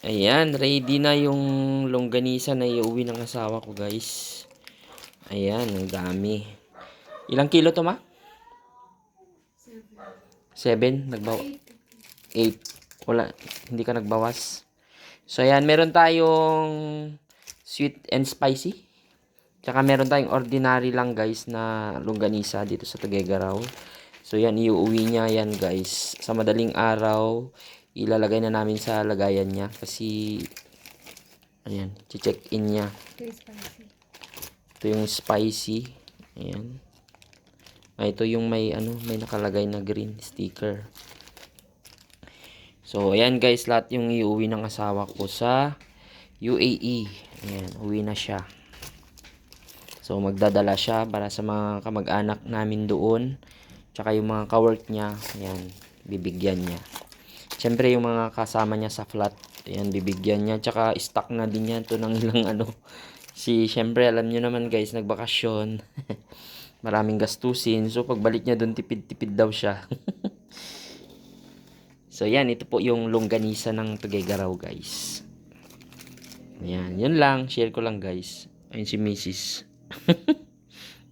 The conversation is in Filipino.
Ayan, ready na yung longganisa na iuwi ng asawa ko, guys. Ayan, ang dami. Ilang kilo to, ma? Seven. Nagbawa. Eight. Wala, hindi ka nagbawas. So, ayan, meron tayong sweet and spicy. Tsaka meron tayong ordinary lang, guys, na longganisa dito sa Tuguegarao. So, yan, iuwi niya yan, guys. Sa madaling araw, ilalagay na namin sa lagayan niya kasi ayan, check in niya. Ito yung spicy. Ayan. Ah, ito yung may ano, may nakalagay na green sticker. So, ayan guys, lahat yung iuwi ng asawa ko sa UAE. Ayan, uwi na siya. So, magdadala siya para sa mga kamag-anak namin doon. Tsaka yung mga kawork niya, ayan, bibigyan niya. Siyempre, yung mga kasama niya sa flat, ayan, bibigyan niya. Tsaka, stock na din yan to ng ilang ano. Si, siyempre, alam niyo naman guys, nagbakasyon. Maraming gastusin. So, pagbalik niya doon, tipid-tipid daw siya. so, yan, ito po yung longganisa ng Tuguegarao, guys. Ayan, yun lang. Share ko lang, guys. Ayun si Mrs.